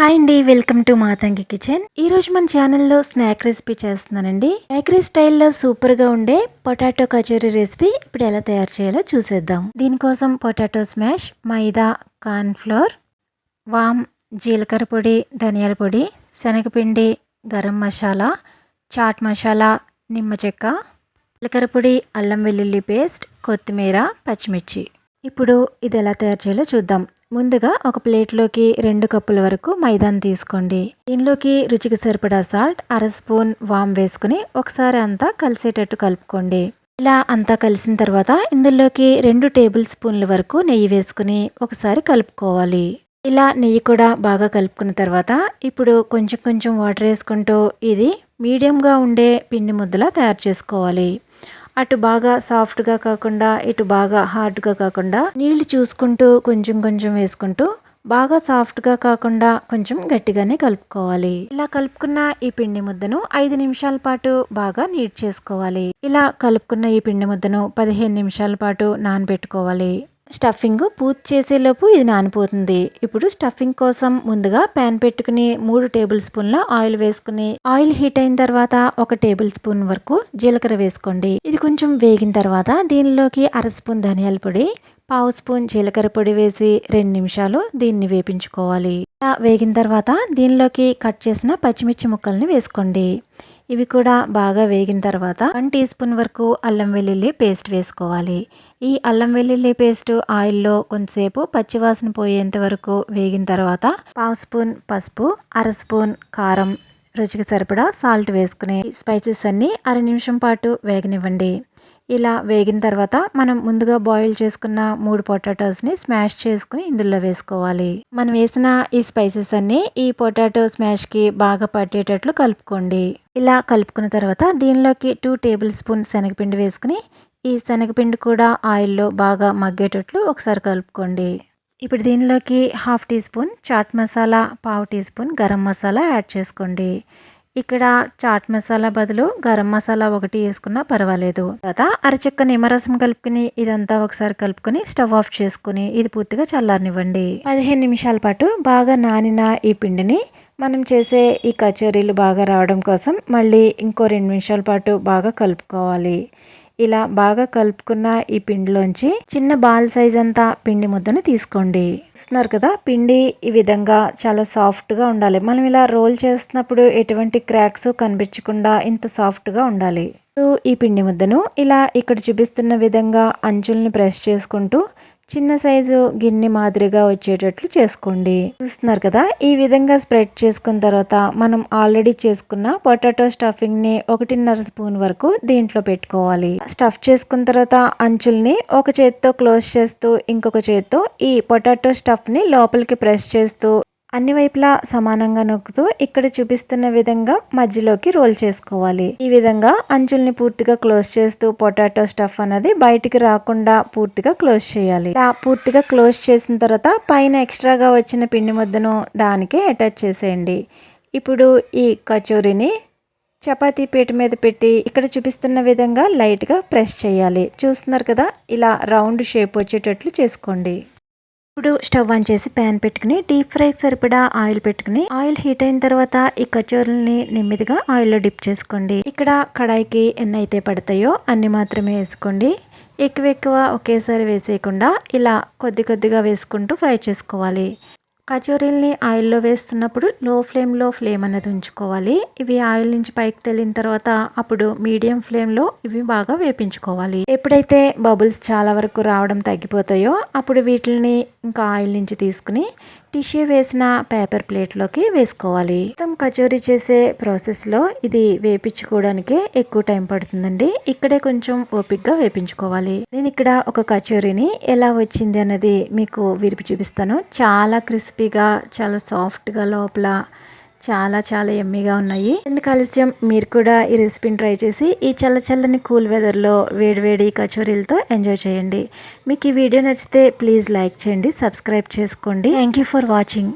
Hi అండి welcome to Matangi kitchen. ఈ రోజు మన ఛానల్లో స్నాక్ రెసిపీ చేస్తున్నానండి. బేకరీ స్టైల్లో సూపర్గా ఉండే పొటాటో కచోరీ రెసిపీ ఇప్పుడు ఎలా తయారు చేయాలో చూసేద్దాం. దీనికోసం పొటాటో స్మాష్ మైదా కార్న్ ఫ్లోర్ వామ్ జీలకర్ర పొడి ధనియాల పొడి శనగపిండి గరం మసాలా చాట్ మసాలా నిమ్మ చెక్క జీలకర్ర పొడి అల్లం వెల్లుల్లి పేస్ట్ కొత్తిమీర పచ్చిమిర్చి. ఇప్పుడు ఇది ఎలా తయారు చేయాలో చూద్దాం. ముందుగా ఒక ప్లేట్లోకి రెండు కప్పుల వరకు మైదాని తీసుకోండి. దీనిలోకి రుచికి సరిపడా సాల్ట్ అర స్పూన్ వామ్ వేసుకుని ఒకసారి అంతా కలిసేటట్టు కలుపుకోండి. ఇలా అంతా కలిసిన తర్వాత ఇందులోకి రెండు టేబుల్ స్పూన్ల వరకు నెయ్యి వేసుకుని ఒకసారి కలుపుకోవాలి. ఇలా నెయ్యి కూడా బాగా కలుపుకున్న తర్వాత ఇప్పుడు కొంచెం కొంచెం వాటర్ వేసుకుంటూ ఇది మీడియంగా ఉండే పిండి ముద్దలా తయారు చేసుకోవాలి. అటు బాగా సాఫ్ట్గా కాకుండా ఇటు బాగా హార్డ్గా కాకుండా నీళ్ళు చూసుకుంటూ కొంచెం కొంచెం వేసుకుంటూ బాగా సాఫ్ట్గా కాకుండా కొంచెం గట్టిగానే కలుపుకోవాలి. ఇలా కలుపుకున్న ఈ పిండి ముద్దను ఐదు నిమిషాల పాటు బాగా నీట్ చేసుకోవాలి. ఇలా కలుపుకున్న ఈ పిండి ముద్దను పదిహేను నిమిషాల పాటు నానబెట్టుకోవాలి. స్టఫింగ్ పూర్తి చేసేలోపు ఇది నానిపోతుంది. ఇప్పుడు స్టఫింగ్ కోసం ముందుగా ప్యాన్ పెట్టుకుని మూడు టేబుల్ స్పూన్ల ఆయిల్ వేసుకుని ఆయిల్ హీట్ అయిన తర్వాత ఒక టేబుల్ స్పూన్ వరకు జీలకర్ర వేసుకోండి. ఇది కొంచెం వేగిన తర్వాత దీనిలోకి అర స్పూన్ ధనియాల పొడి పావు స్పూన్ జీలకర్ర పొడి వేసి రెండు నిమిషాలు దీన్ని వేపించుకోవాలి. వేగిన తర్వాత దీనిలోకి కట్ చేసిన పచ్చిమిర్చి ముక్కల్ని వేసుకోండి. ఇవి కూడా బాగా వేగిన తర్వాత వన్ టీ స్పూన్ వరకు అల్లం వెల్లుల్లి పేస్ట్ వేసుకోవాలి. ఈ అల్లం వెల్లుల్లి పేస్ట్ ఆయిల్లో కొంతసేపు పచ్చివాసన పోయేంత వరకు వేగిన తర్వాత పావు స్పూన్ పసుపు అర స్పూన్ కారం రుచికి సరిపడా సాల్ట్ వేసుకుని స్పైసెస్ అన్నీ అర నిమిషం పాటు వేగనివ్వండి. ఇలా వేగిన తర్వాత మనం ముందుగా బాయిల్ చేసుకున్న మూడు పొటాటోస్ని స్మాష్ చేసుకుని ఇందులో వేసుకోవాలి. మనం వేసిన ఈ స్పైసెస్ అన్నీ ఈ పొటాటో స్మాష్కి బాగా పట్టేటట్లు కలుపుకోండి. ఇలా కలుపుకున్న తర్వాత దీనిలోకి టూ టేబుల్ స్పూన్ శనగపిండి వేసుకుని ఈ శనగపిండి కూడా ఆయిల్లో బాగా మగ్గేటట్లు ఒకసారి కలుపుకోండి. ఇప్పుడు దీనిలోకి half teaspoon chaat masala పావు teaspoon garam masala add చేసుకోండి. ఇక్కడ చాట్ మసాలా బదులు గరం మసాలా ఒకటి వేసుకున్నా పర్వాలేదు. తర్వాత అరచెక్క నిమ్మరసం కలుపుకుని ఇదంతా ఒకసారి కలుపుకొని స్టవ్ ఆఫ్ చేసుకుని ఇది పూర్తిగా చల్లారనివ్వండి. పదిహేను నిమిషాల పాటు బాగా నానిన ఈ పిండిని మనం చేసే ఈ కచేరీలు బాగా రావడం కోసం మళ్ళీ ఇంకో రెండు నిమిషాల పాటు బాగా కలుపుకోవాలి. ఇలా బాగా కలుపుకున్న ఈ పిండిలోంచి చిన్న బాల్ సైజ్ అంతా పిండి ముద్దను తీసుకోండి. చూస్తున్నారు కదా పిండి ఈ విధంగా చాలా సాఫ్ట్గా ఉండాలి. మనం ఇలా రోల్ చేస్తున్నప్పుడు ఎటువంటి క్రాక్స్ కనిపించకుండా ఇంత సాఫ్ట్గా ఉండాలి ఈ పిండి ముద్దను ఇలా ఇక్కడ చూపిస్తున్న విధంగా అంచుల్ని ప్రెస్ చేసుకుంటూ చిన్న సైజు గిన్నె మాదిరిగా వచ్చేటట్లు చేసుకోండి. చూస్తున్నారు కదా ఈ విధంగా స్ప్రెడ్ చేసుకున్న తర్వాత మనం ఆల్రెడీ చేసుకున్న పొటాటో స్టఫింగ్ని ఒకటిన్నర స్పూన్ వరకు దీంట్లో పెట్టుకోవాలి. స్టఫ్ చేసుకున్న తర్వాత అంచుల్ని ఒక చేత్తో క్లోజ్ చేస్తూ ఇంకొక చేత్తో ఈ పొటాటో స్టఫ్ని లోపలికి ప్రెస్ చేస్తూ అన్ని వైపులా సమానంగా నొక్కుతూ ఇక్కడ చూపిస్తున్న విధంగా మధ్యలోకి రోల్ చేసుకోవాలి. ఈ విధంగా అంచుల్ని పూర్తిగా క్లోజ్ చేస్తూ పొటాటో స్టఫ్ అనేది బయటికి రాకుండా పూర్తిగా క్లోజ్ చేయాలి. పూర్తిగా క్లోజ్ చేసిన తర్వాత పైన ఎక్స్ట్రాగా వచ్చిన పిండి ముద్దను దానికి అటాచ్ చేసేయండి. ఇప్పుడు ఈ కచోరీని చపాతీ పీట మీద పెట్టి ఇక్కడ చూపిస్తున్న విధంగా లైట్గా ప్రెస్ చేయాలి. చూస్తున్నారు కదా? ఇలా రౌండ్ షేప్ వచ్చేటట్లు చేసుకోండి. ఇప్పుడు స్టవ్ ఆన్ చేసి ప్యాన్ పెట్టుకుని డీప్ ఫ్రైకి సరిపడా ఆయిల్ పెట్టుకుని ఆయిల్ హీట్ అయిన తర్వాత ఈ కచోరుల్ని నెమ్మదిగా ఆయిల్లో డిప్ చేసుకోండి. ఇక్కడ కడాయికి ఎన్ని అయితే పడతాయో అన్ని మాత్రమే వేసుకోండి. ఎక్కువ ఎక్కువ ఒకేసారి వేసేయకుండా ఇలా కొద్ది కొద్దిగా వేసుకుంటూ ఫ్రై చేసుకోవాలి. కచోరీల్ని ఆయిల్లో వేస్తున్నప్పుడు లో ఫ్లేమ్లో ఫ్లేమ్ అనేది ఉంచుకోవాలి. ఇవి ఆయిల్ నుంచి పైకి తెలిన తర్వాత అప్పుడు మీడియం ఫ్లేమ్లో ఇవి బాగా వేపించుకోవాలి. ఎప్పుడైతే బబుల్స్ చాలా వరకు రావడం తగ్గిపోతాయో అప్పుడు వీటిని ఇంకా ఆయిల్ నుంచి తీసుకుని టిష్యూ వేసిన పేపర్ ప్లేట్లోకి వేసుకోవాలి. మొత్తం కచోరీ చేసే ప్రాసెస్లో ఇది వేపించుకోవడానికి ఎక్కువ టైం పడుతుందండి. ఇక్కడే కొంచెం ఓపిక్గా వేపించుకోవాలి. నేను ఇక్కడ ఒక కచోరీని ఎలా వచ్చింది అన్నది మీకు విరిపి చూపిస్తాను. చాలా క్రిస్పీగా చాలా సాఫ్ట్గా లోపల చాలా చాలా ఎమ్మీగా ఉన్నాయి. అండ్ కాలుష్యం మీరు కూడా ఈ రెసిపీని ట్రై చేసి ఈ చల్ల చల్లని కూల్ వెదర్లో వేడివేడి కచోరీలతో ఎంజాయ్ చేయండి. మీకు ఈ వీడియో నచ్చితే ప్లీజ్ లైక్ చేయండి సబ్స్క్రైబ్ చేసుకోండి. Thank you for watching